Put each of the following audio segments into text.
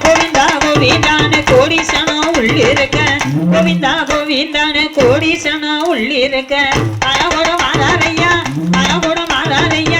கோவிந்தா கோவிந்தான கோடீசனா உள்ளிருக்க. கோவிந்தா கோவிந்தான கோடீசனா உள்ளிருக்க. அழகோட மாறாரையா அழகோட மாறாரையா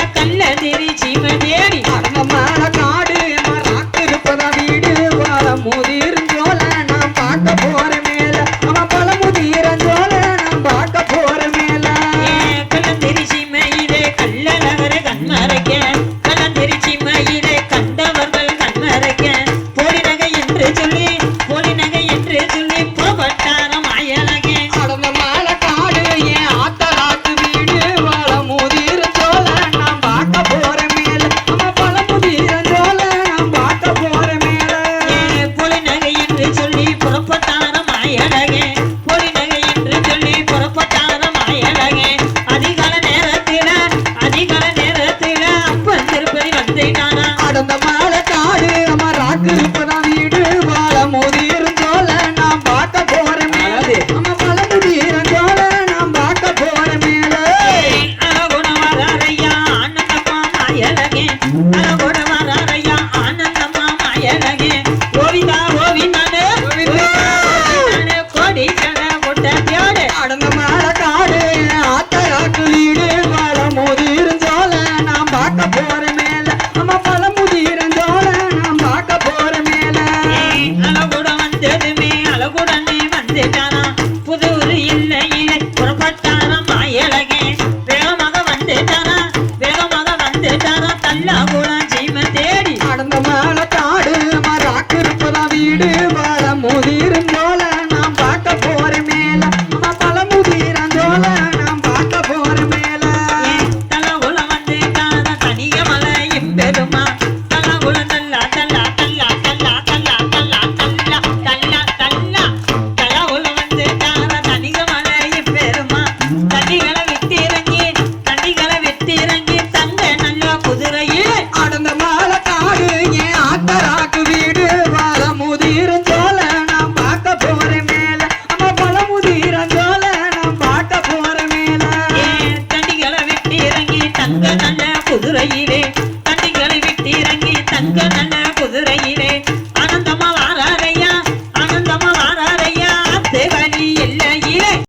செய்தேன்